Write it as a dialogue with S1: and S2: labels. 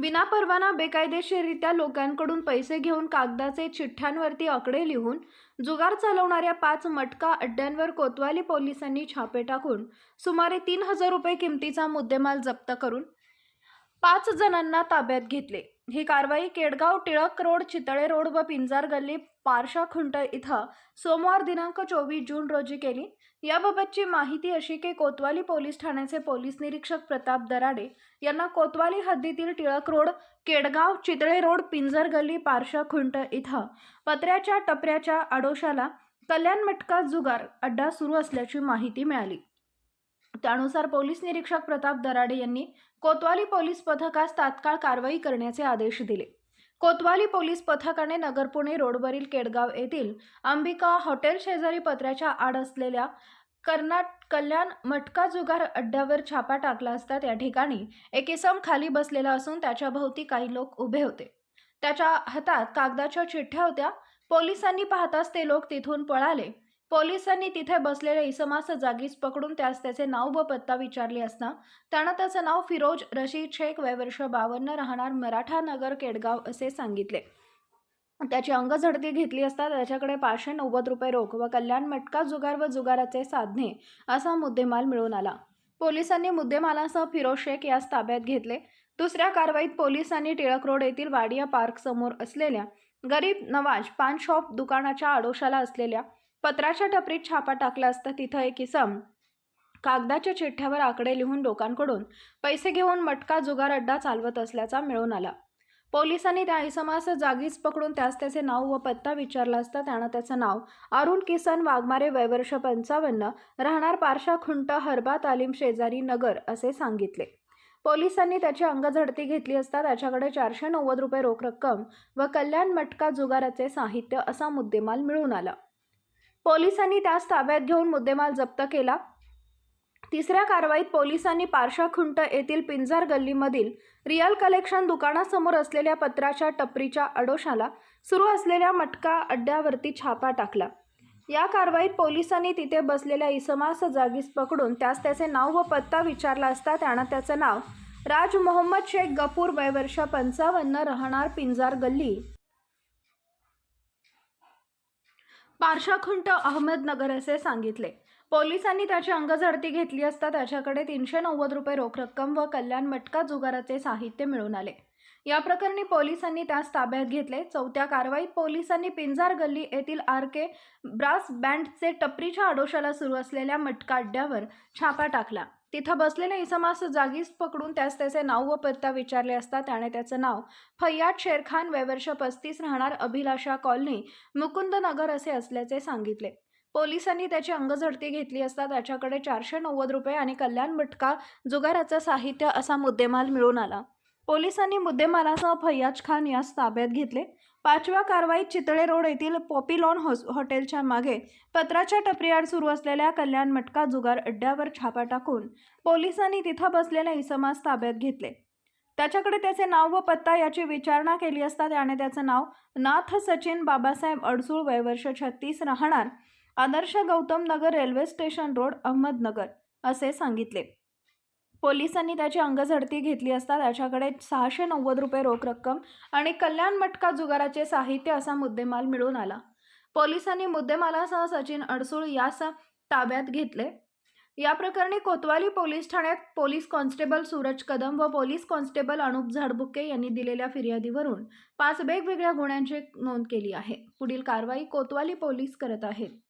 S1: विनापरवाना बेकायदेशीररित्या लोकांकडून पैसे घेऊन कागदाचे चिठ्ठ्यांवरती आकडे लिहून जुगार चालवणाऱ्या पाच मटका अड्ड्यांवर कोतवाली पोलिसांनी छापे टाकून सुमारे तीन हजार रुपये किमतीचा मुद्देमाल जप्त करून पाच जणांना ताब्यात घेतले. ही कारवाई केडगाव टिळक रोड चितळे रोड व पिंजार गल्ली पारशा खुंट इथं सोमवार दिनांक चोवीस जून रोजी केली. याबाबतची माहिती अशी की कोतवाली पोलीस ठाण्याचे पोलीस निरीक्षक प्रताप दराडे यांना कोतवाली हद्दीतील टिळक रोड केडगाव चितळे रोड पिंजर गल्ली पारशा खुंट इथं पत्र्याच्या टपऱ्याच्या आडोशाला कल्याण मटका जुगार अड्डा सुरू असल्याची माहिती मिळाली. त्यानुसार पोलीस निरीक्षक प्रताप दराडे यांनी कोतवाली पोलीस पथकास तात्काळ कारवाई करण्याचे आदेश दिले. कोतवाली पोलीस पथकाने नगर पुणे रोडवरील केडगाव येथील अंबिका हॉटेल शेजारी पत्र्याच्या आड असलेल्या कर्नाट कल्याण मटका जुगार अड्ड्यावर छापा टाकला असता त्या ठिकाणी एक इसम खाली बसलेला असून त्याच्या भोवती काही लोक उभे होते. त्याच्या हातात कागदाच्या चिठ्ठ्या होत्या. पोलिसांनी पाहताच ते लोक तिथून पळाले. पोलिसांनी तिथे बसलेल्या इसमास जागीच पकडून त्यास त्याचे नाव व पत्ता विचारले असता त्यानं त्याचं नाव फिरोज रशीद शेख वयवर्ष बावन्न राहणार मराठा नगर केडगाव असे सांगितले. त्याची अंगझडती घेतली असता त्याच्याकडे पाचशे नव्वद रुपये रोख व कल्याण मटका जुगार व जुगाराचे साधने असा मुद्देमाल मिळून आला. पोलिसांनी मुद्देमालासह फिरोज शेख यास ताब्यात घेतले. दुसऱ्या कारवाईत पोलिसांनी टिळक रोड येथील वाडिया पार्क समोर असलेल्या गरीब नवाज पान शॉप दुकानाच्या आडोशाला असलेल्या पत्राच्या टपरीत छापा टाकला असता तिथं एक इसम कागदाच्या चिठ्ठ्यावर आकडे लिहून लोकांकडून पैसे घेऊन मटका जुगार अड्डा चालवत असल्याचा मिळून आला. पोलिसांनी त्या इसमास जागीच पकडून त्यास त्याचे नाव व पत्ता विचारला असता त्यानं त्याचं नाव अरुण किसन वाघमारे वयवर्ष पंचावन्न राहणार पारशा खुंट हरबा तालीम शेजारी नगर असे सांगितले. पोलिसांनी त्याची अंगझडती घेतली असता त्याच्याकडे चारशे नव्वद रुपये रोख रक्कम व कल्याण मटका जुगाराचे साहित्य असा मुद्देमाल मिळून आला. पोलिसांनी त्यास ताब्यात घेऊन मुद्देमाल जप्त केला. तिसऱ्या कारवाईत पोलिसांनी पारशाखुंट येथील पिंजार गल्लीमधील रिअल कलेक्शन दुकानासमोर असलेल्या पत्राच्या टपरीच्या अडोशाला सुरू असलेल्या मटका अड्ड्यावरती छापा टाकला. या कारवाईत पोलिसांनी तिथे बसलेल्या इसमास जागीस पकडून त्यास त्याचे नाव व पत्ता विचारला असता त्यानं त्याचं नाव राज मोहम्मद शेख गपूर वयवर्ष पंचावन्न राहणार पिंजार गल्ली. पारशाखुंट अहमदनगर असे सांगितले. पोलिसांनी त्याची अंगझडती घेतली असता त्याच्याकडे तीनशे नव्वद रुपये रोख रक्कम व कल्याण मटका जुगाराचे साहित्य मिळून आले. या प्रकरणी पोलिसांनी त्यास ताब्यात घेतले. चौथ्या कारवाईत पोलिसांनी पिंजार गल्ली येथील आर के ब्रास बँडचे टपरीच्या आडोशाला सुरू असलेल्या मटका अड्ड्यावर छापा टाकला. तिथं बसलेल्या इसमास जागीच पकडून त्यास त्याचे नाव व पत्ता विचारले असता त्याने त्याचं नाव फय्याद शेरखान वयवर्ष पस्तीस राहणार अभिलाषा कॉलनी मुकुंदनगर असे असल्याचे सांगितले. पोलिसांनी त्याची अंगझडती घेतली असता त्याच्याकडे चारशे नव्वद रुपये आणि कल्याण मटका जुगाराचं साहित्य असा मुद्देमाल मिळून आला. पोलिसांनी मुद्देमालासह फैयाज खान यास ताब्यात घेतले. पाचव्या कारवाईत चितळे रोड येथील पॉपिलॉन हॉस हॉटेलच्या मागे पत्राच्या टपरीआड सुरू असलेल्या कल्याण मटका जुगार अड्ड्यावर छापा टाकून पोलिसांनी तिथं बसलेल्या इसमास ताब्यात घेतले. त्याच्याकडे त्याचे नाव व पत्ता याची विचारणा केली असता त्याने त्याचं नाव नाथ सचिन बाबासाहेब अडसूळ वयवर्ष छत्तीस राहणार Adarsh Gautam Nagar railway station road Ahmednagar असे सांगितले. पोलिसांनी त्याची अंगझडती घेतली असता त्याच्याकडे सहाशे नव्वद रुपये रोख रक्कम आणि कल्याण मटका जुगाराचे साहित्य असा मुद्देमाल मिळून आला. पोलिसांनी मुद्देमालासह सचिन अडसूळ यास ताब्यात घेतले. या प्रकरणी कोतवाली पोलीस ठाण्यात पोलीस कॉन्स्टेबल सूरज कदम व पोलीस कॉन्स्टेबल अनुप झाडबुके यांनी दिलेल्या फिर्यादीवरून पाच वेगवेगळ्या गुन्ह्यांची नोंद केली आहे. पुढील कारवाई कोतवाली पोलीस करत आहेत.